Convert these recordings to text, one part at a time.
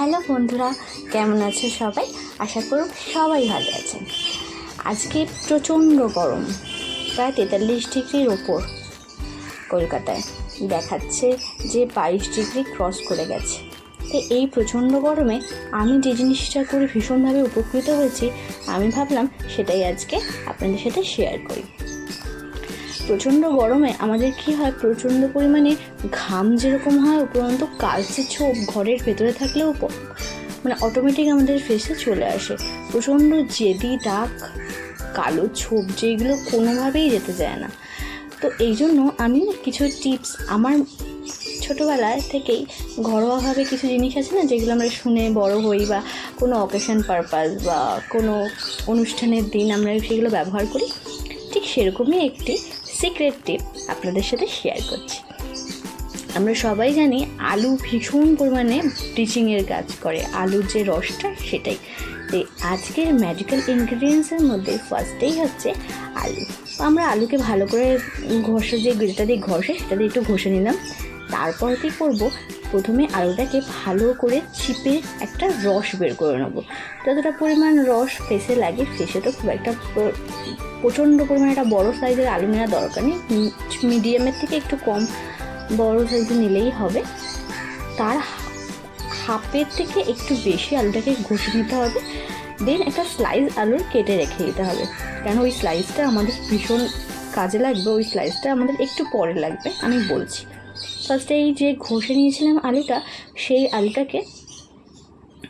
Hello বন্ধুরা, কেমন আছে সবাই? আশা করব সবাই ভালো আছেন। আজকে প্রচণ্ড গরম, প্রায় তেতাল্লিশ ডিগ্রির ওপর কলকাতায় দেখাচ্ছে যে বাইশ ডিগ্রি ক্রস করে গেছে। তো এই প্রচণ্ড গরমে আমি যে জিনিসটা করে ভীষণভাবে উপকৃত হয়েছি, আমি ভাবলাম সেটাই আজকে আপনাদের সাথে শেয়ার করি। প্রচণ্ড গরমে আমাদের কি হয়? প্রচণ্ড পরিমাণে ঘাম যেরকম হয়, উপরন্ত কালচে ছোপ ঘরের ভেতরে থাকলেও মানে অটোমেটিক আমাদের ফেসে চলে আসে। প্রচণ্ড জেদি, দাগ, কালো ছোপ যেগুলো কোনোভাবেই যেতে যায় না। তো এই জন্য আমি কিছু টিপস আমার ছোটোবেলায় থেকেই ঘরোয়াভাবে কিছু জিনিস আছে না, যেগুলো আমরা শুনে বড় হই বা কোনো অকেশন পারপাস বা কোনো অনুষ্ঠানের দিন আমরা সেগুলো ব্যবহার করি, ঠিক সেরকমই একটি সিক্রেট টিপ আপনাদের সাথে শেয়ার করছি। আমরা সবাই জানি আলু ভীষণ পরিমাণে ব্লিচিংয়ের কাজ করে। আলুর যে রসটা, সেটাই। তো আজকের ম্যাজিক্যাল ইনগ্রিডিয়েন্টসের মধ্যে ফার্স্টেই হচ্ছে আলু। আমরা আলুকে ভালো করে ঘষে, যে যেটা দিয়ে ঘষে, সেটা দিয়ে একটু ঘষে নিলাম। তারপর কী করব? প্রথমে আলুটাকে ভালো করে চিপে একটা রস বের করে নেব। যতটা পরিমাণ রস ফেসে লাগে, ফেসে তো খুব একটা প্রচণ্ড পরিমাণে একটা বড়ো সাইজের আলু নেওয়া দরকার নেই। মিডিয়ামের থেকে একটু কম বড় সাইজের নিলেই হবে। তার হাফের থেকে একটু বেশি আলুটাকে ঘষে নিতে হবে। দেন একটা স্লাইস আলুর কেটে রেখে দিতে হবে। কেন ওই স্লাইসটা আমাদের ভীষণ কাজে লাগবে, ওই স্লাইসটা আমাদের একটু পরে লাগবে, আমি বলছি। ফার্স্টে এই যে ঘষে নিয়েছিলাম আলুটা, সেই আলুটাকে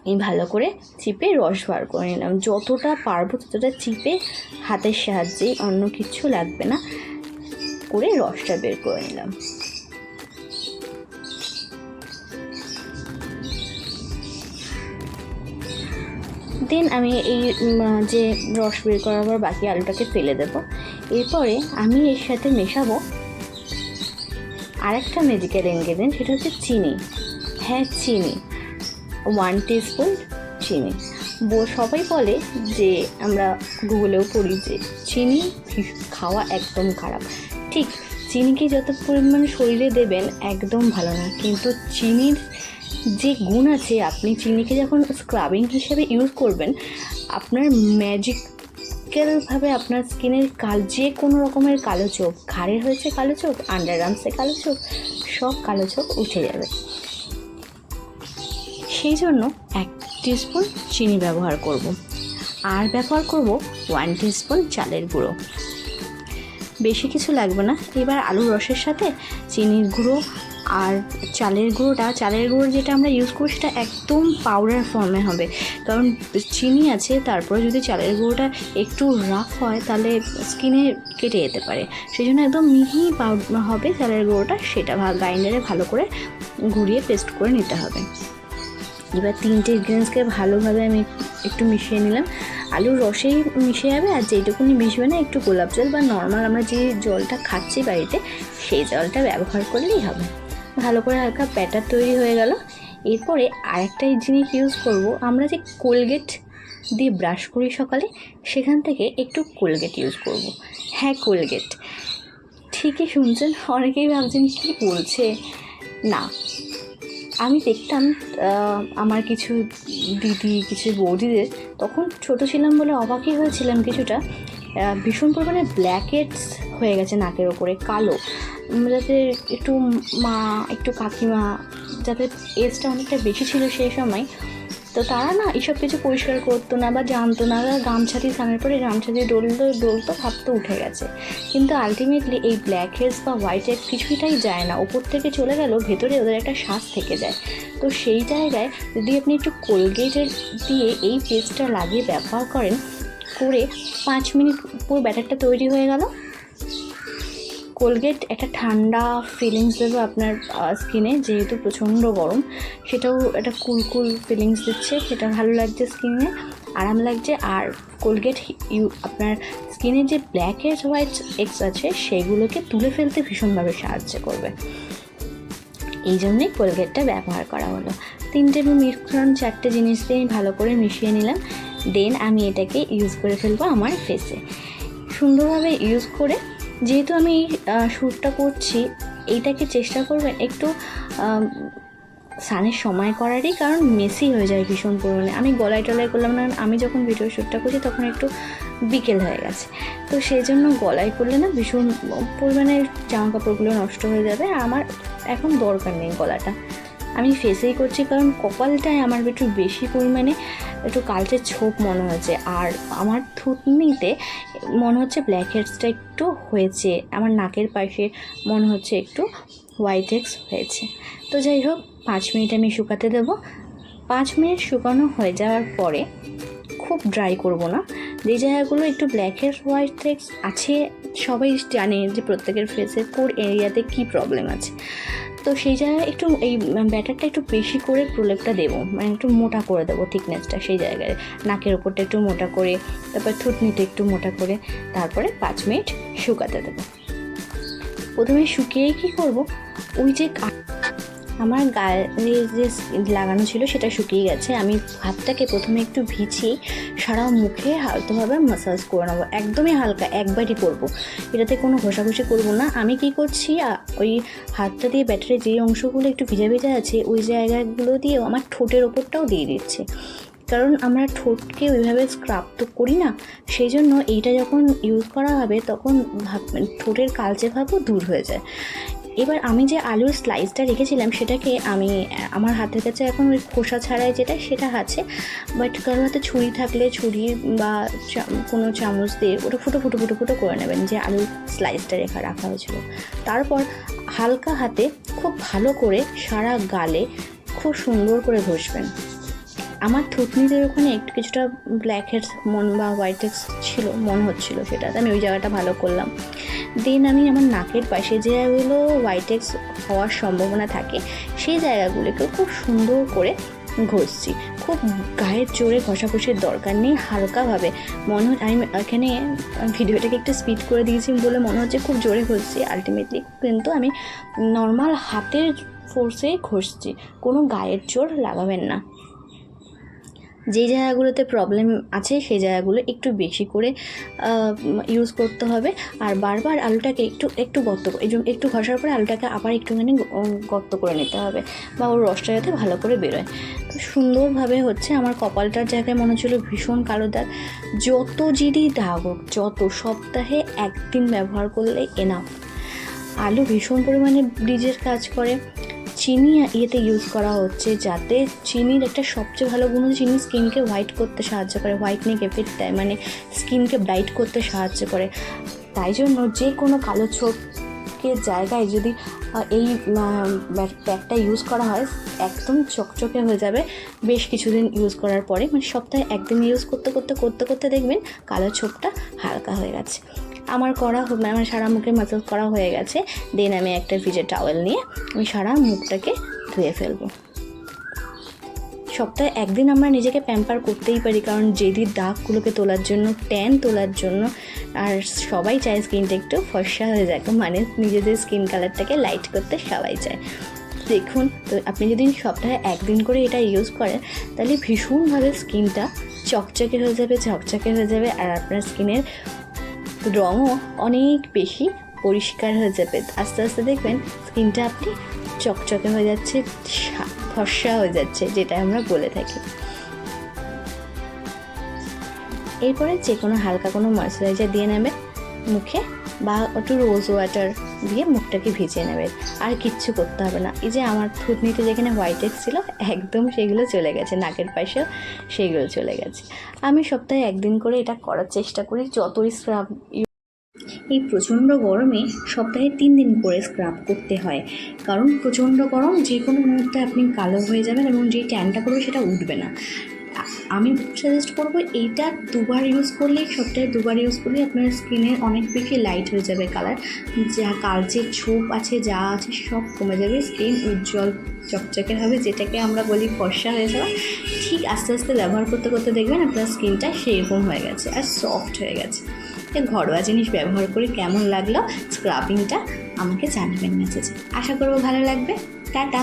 এই ভালো করে চিপে রস বার করে নিলাম। যতটা পারব ততটা চিপে হাতের সাহায্যেই অন্য কিছু লাগবে না করে রসটা বের করে নিলাম। দেন আমি এই যে রস বের করার পর বাকি আলুটাকে ফেলে দেব। এরপরে আমি এর সাথে মেশাবো আরেকটা ম্যাজিক্যাল ইনগ্রেডিয়েন্ট সেটা হচ্ছে চিনি। হ্যাঁ চিনি। ওয়ান টিস্পুন চিনি। সবাই বলে যে আমরা গুগলেও পড়ি যে চিনি খাওয়া একদম খারাপ। ঠিক, চিনিকে যত পরিমাণ শরীরে দেবেন একদম ভালো না। কিন্তু চিনির যে গুণ আছে, আপনি চিনিকে যখন স্ক্রাবিং হিসেবে ইউজ করবেন, আপনার ম্যাজিক্যালভাবে আপনার স্কিনের কাল যে কোনো রকমের কালো চোখ, ঘাড়ে হয়েছে কালো চোখ আন্ডার আর্মসে কালো চোখ, সব কালো চোখ উঠে যাবে। সেই জন্য এক টিস্পুন চিনি ব্যবহার করব। আর ব্যবহার করব ওয়ান টিস্পুন চালের গুঁড়ো। বেশি কিছু লাগবে না। এবার আলুর রসের সাথে চিনির গুঁড়ো আর চালের গুঁড়োটা, চালের গুঁড়ো যেটা আমরা ইউজ করি সেটা একদম পাউডার ফর্মে হবে। কারণ চিনি আছে, তারপরে যদি চালের গুঁড়োটা একটু রাফ হয়, তাহলে স্কিনে কেটে যেতে পারে। সেই জন্য একদম মিহি পাউডার হবে চালের গুঁড়োটা, সেটা গ্রাইন্ডারে ভালো করে ঘুরিয়ে পেস্ট করে নিতে হবে। এবার তিনটে ইনগ্রিডিয়েন্টসকে ভালোভাবে আমি একটু মিশিয়ে নিলাম। আলুর রসেই মিশে যাবে আর যেটুকুনি মিশবে না, একটু গোলাপ জল বা নর্মাল আমরা যে জলটা খাচ্ছি বাড়িতে, সেই জলটা ব্যবহার করলেই হবে। ভালো করে হালকা ব্যাটার তৈরি হয়ে গেল। এরপরে আরেকটা জিনিস ইউজ করব, আমরা যে কোলগেট দিয়ে ব্রাশ করি সকালে, সেখান থেকে একটু কোলগেট ইউজ করব। হ্যাঁ কোলগেট ঠিকই শুনছেন, অনেকেই ভাবছেন, কী বলছে? না। আমি দেখতাম আমার কিছু দিদি, কিছু বৌদিদের, তখন ছোট ছিলাম বলে অবাকই হয়েছিলাম কিছুটা। ভীষণ পরিমাণে ব্ল্যাকেটস হয়ে গেছে নাকের ওপরে, কালো। যাতে একটু মা, একটু কাকিমা যাদের এজটা অনেকটা বেশি ছিল সেই সময় তো তারা না এইসব কিছু পরিষ্কার করতো না বা জানতো না গামছা দিয়ে স্নানের পরে গামছা দিয়ে ডলতো ডলতো ভাবতো উঠে গেছে। কিন্তু আলটিমেটলি এই ব্ল্যাক হেডস বা হোয়াইট হেড কিছুটাই যায় না। ওপর থেকে চলে গেল, ভেতরে ওদের একটা শ্বাস থেকে যায়। তো সেই জায়গায় যদি আপনি একটু কোলগেটের দিয়ে এই পেস্টটা লাগিয়ে ব্যবহার করেন, করে পাঁচ মিনিট পুরো ব্যাটারটা তৈরি হয়ে গেল। কোলগেট একটা ঠান্ডা ফিলিংস দেবে আপনার স্কিনে যেহেতু প্রচণ্ড গরম। সেটাও একটা কুল কুল ফিলিংস দিচ্ছে। সেটা ভালো লাগছে স্কিনে আরাম লাগছে। আর কোলগেট ইউ, আপনার স্কিনে যে ব্ল্যাক হেডস হোয়াইট এক্স আছে, সেগুলোকে তুলে ফেলতে ভীষণভাবে সাহায্য করবে। এই জন্যই কোলগেটটা ব্যবহার করা হলো। তিনটে মিশ্রণ চারটে জিনিস দিয়ে ভালো করে মিশিয়ে নিলাম। দেন আমি এটাকে ইউজ করে ফেলব আমার ফেসে সুন্দরভাবে ইউজ করে যেহেতু আমি শ্যুটটা করছি, এইটাকে চেষ্টা করবেন একটু সানের সময় করারই, কারণ মেসি হয়ে যায় ভীষণ পরিমাণে আমি গলায় টলায় করলাম না, আমি যখন ভিডিও শ্যুটটা করছি তখন একটু বিকেল হয়ে গেছে। তো সেই জন্য গলায় করলে না ভীষণ পরিমাণে জামা কাপড়গুলো নষ্ট হয়ে যাবে আমার এখন দরকার নেই গলাটা। আমি ফেসেই করছি কারণ কপালটায় আমার একটু বেশি পরিমাণে একটু কালচে ছোপ মনে হয়েছে। আর আমার থুতনিতে মনে হচ্ছে ব্ল্যাক হেডসটা একটু হয়েছে। আমার নাকের পাশে মনে হচ্ছে একটু হোয়াইট এক্স হয়েছে। তো যাই হোক, পাঁচ মিনিট আমি শুকাতে দেবো। পাঁচ মিনিট শুকানো হয়ে যাওয়ার পরে খুব ড্রাই করব না। যে জায়গাগুলো একটু ব্ল্যাক হেড হোয়াইট এক্স আছে, সবাই জানে যে প্রত্যেকের ফেসে কোর এরিয়াতে কী প্রবলেম আছে। তো সেই জায়গায় একটু এই ব্যাটারটা একটু বেশি করে প্রলেপটা দেবো মানে একটু মোটা করে দেবো থিকনেসটা সেই জায়গায়। নাকের ওপরটা একটু মোটা করে, তারপর থুটনিটা একটু মোটা করে, তারপরে পাঁচ মিনিট শুকাতে দেবো। প্রথমে শুকিয়ে কি করব? ওই যে আমার গায়ে যে লাগানো ছিল সেটা শুকিয়ে গেছে। আমি হাতটাকে প্রথমে একটু ভিজিয়ে সারা মুখে হালকাভাবে মাসাজ করে নেব। একদমই হালকা, একবারই করব। এটাতে কোনো ঘষাঘষি করব না। আমি কি করছি ওই হাতটা দিয়ে ব্যাটারে যে অংশগুলো একটু ভিজা ভিজা আছে, ওই জায়গাগুলো দিয়েও আমার ঠোঁটের ওপরটাও দিয়ে দিচ্ছে। কারণ আমরা ঠোঁটকে ওইভাবে স্ক্রাব তো করি না, সেই জন্য এইটা যখন ইউজ করা হবে, তখন ঠোঁটের কালচে ভাবও দূর হয়ে যায়। এবার আমি যে আলুর স্লাইসটা রেখেছিলাম, সেটাকে আমি আমার হাতের কাছে এখন ওই খোসা ছাড়াই যেটা, সেটা আছে। বাট কারোর হাতে ছুরি থাকলে ছুরি বা কোনো চামচ দিয়ে ওটা ফুটো ফুটো ফুটো ফুটো করে নেবেন, যে আলুর স্লাইসটা রেখা রাখা হয়েছিল। তারপর হালকা হাতে খুব ভালো করে সারা গালে খুব সুন্দর করে ঘষবেন। আমার থুতনিদের ওখানে একটু কিছুটা ব্ল্যাক হেডস মন বা হোয়াইট হেডস ছিল, মনে হচ্ছিল সেটাতে, আমি ওই জায়গাটা ভালো করলাম। দেন আমি আমার নাকের পাশে যে জায়গাগুলো হোয়াইট হেডস হওয়ার সম্ভাবনা থাকে, সেই জায়গাগুলোকেও খুব সুন্দর করে ঘষছি। খুব গায়ের জোরে ঘষাঘষির দরকার নেই, হালকাভাবে। মনে হয় আমি এখানে ভিডিওটাকে একটু স্পিড করে দিয়েছি বলে মনে হচ্ছে খুব জোরে ঘষছি। আলটিমেটলি কিন্তু আমি নর্মাল হাতের ফোর্সেই ঘষছি। কোনো গায়ের জোর লাগাবেন না। যে জায়গাগুলোতে প্রবলেম আছে, সেই জায়গাগুলো একটু বেশি করে ইউজ করতে হবে। আর বারবার আলুটাকে একটু একটু গর্ত একটু ঘষার পরে আলুটাকে আবার একটুখানি গর্ত করে নিতে হবে বা ওর রসটা যাতে ভালো করে বেরোয়। তো সুন্দরভাবে হচ্ছে আমার কপালটার জায়গায় মনে হচ্ছিল ভীষণ কালো দাগ। যত জিডি দাগ হোক, যত সপ্তাহে একদিন ব্যবহার করলে এনাফ আলু ভীষণ পরিমাণে ব্রিজের কাজ করে। চিনি ইয়েতে ইউজ করা হচ্ছে যাতে চিনির একটা সবচেয়ে ভালো গুণ চিনি স্কিনকে হোয়াইট করতে সাহায্য করে হোয়াইটনিং এফেক্ট দেয় মানে স্কিনকে ব্রাইট করতে সাহায্য করে। তাই জন্য যে কোনো কালো ছোপকে জায়গায় যদি এই প্যাকটা ইউজ করা হয় একদম চকচকে হয়ে যাবে। বেশ কিছুদিন ইউজ করার পরে মানে সপ্তাহে একদিন ইউজ করতে করতে করতে করতে দেখবেন কালো ছোপটা হালকা হয়ে গেছে। আমার করা মানে আমার সারা মুখের মাসাজ করা হয়ে গেছে। দেন আমি একটা ভিজে টাওয়েল নিয়ে আমি সারা মুখটাকে ধুয়ে ফেলব। সপ্তাহে একদিন আমরা নিজেকে প্যাম্পার করতেই পারি, কারণ জেদির দাগগুলোকে তোলার জন্য ট্যান তোলার জন্য, আর সবাই চায় স্কিনটা একটু ফর্সা হয়ে যাক মানে নিজেদের স্কিন কালারটাকে লাইট করতে সবাই চায়। দেখুন, তো আপনি যদি সপ্তাহে একদিন করে এটা ইউজ করেন, তাহলে ভীষণভাবে স্কিনটা চকচকে হয়ে যাবে, ঝকচকে হয়ে যাবে, আর আপনার স্কিনের রঙও অনেক বেশি পরিষ্কার হয়ে যাবে। আস্তে আস্তে দেখবেন স্কিনটা আপনি চকচকে হয়ে যাচ্ছে ফর্সা হয়ে যাচ্ছে যেটা আমরা বলে থাকি। এরপরে যে কোনো হালকা কোনো ময়শ্চারাইজার দিয়ে নেবেন মুখে। বা একটু রোজ ওয়াটার দিয়ে মুখটাকে ভিজিয়ে নেবে। আর কিচ্ছু করতে হবে না। এই যে আমার থুতনিতে যেখানে হোয়াইট এক্স ছিল, একদম সেগুলো চলে গেছে। নাকের পাশেও সেগুলো চলে গেছে। আমি সপ্তাহে একদিন করে এটা করার চেষ্টা করি, যতই স্ক্রাব এই প্রচণ্ড গরমে সপ্তাহে তিন দিন করে স্ক্রাব করতে হয়। কারণ প্রচণ্ড গরম যে কোনো মুহূর্তে আপনি কালো হয়ে যাবেন এবং যে ট্যানটা করবে সেটা উঠবে না। আমি সাজেস্ট করব এইটা দুবার ইউজ করলেই সপ্তাহে দুবার ইউজ করলেই আপনার স্কিনে অনেক বেশি লাইট হয়ে যাবে কালার যা কালচে ছোপ আছে, যা আছে সব কমে যাবে স্কিন উজ্জ্বল, চকচকে হবে, যেটাকে আমরা বলি ফর্সা হয়ে যাওয়া। ঠিক আস্তে আস্তে ব্যবহার করতে করতে দেখবেন আপনার স্কিনটা সেরকম হয়ে গেছে আর সফট হয়ে গেছে। এই ঘরোয়া জিনিস ব্যবহার করে কেমন লাগল? স্ক্রাবিংটা আমাকে জানাবেন মেসেজে আশা করব ভালো লাগবে। টাটা!